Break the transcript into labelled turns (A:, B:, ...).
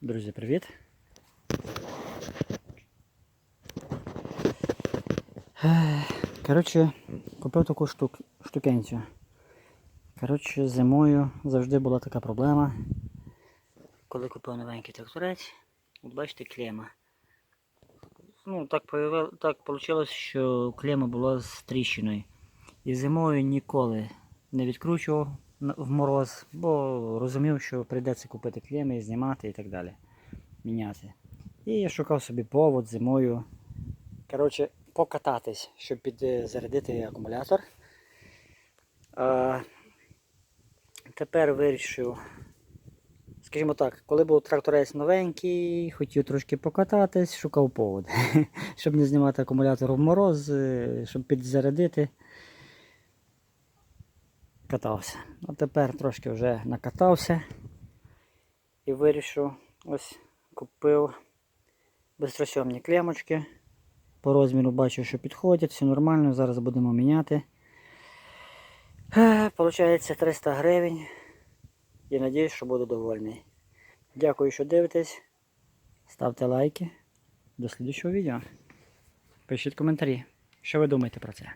A: Друзі, привіт! Коротше, купив таку штук, штукенцю. Коротше, зимою завжди була така проблема. Коли купив новенький тракторець, бачите клема. Ну, так, появило, так вийшло, що клема була з тріщиною. І зимою ніколи не відкручував в мороз, бо розумів, що прийдеться купити клеми, знімати і так далі. Міняти. І я шукав собі повод зимою. Коротше, покататись, щоб підзарядити акумулятор. А, тепер вирішив. Скажімо так, коли був тракторець новенький, хотів трошки покататись, шукав повод. щоб не знімати акумулятор в мороз, е, щоб підзарядити. Катався. А тепер трошки вже накатався і вирішив, ось купив безтросьомні клемочки. По розміру бачу, що підходять, все нормально, зараз будемо міняти. Е, Получається 300 гривень. І надіюсь, що буду довольний. Дякую, що дивитесь. Ставте лайки. До слідчого відео. Пишіть коментарі. Що ви думаєте про це?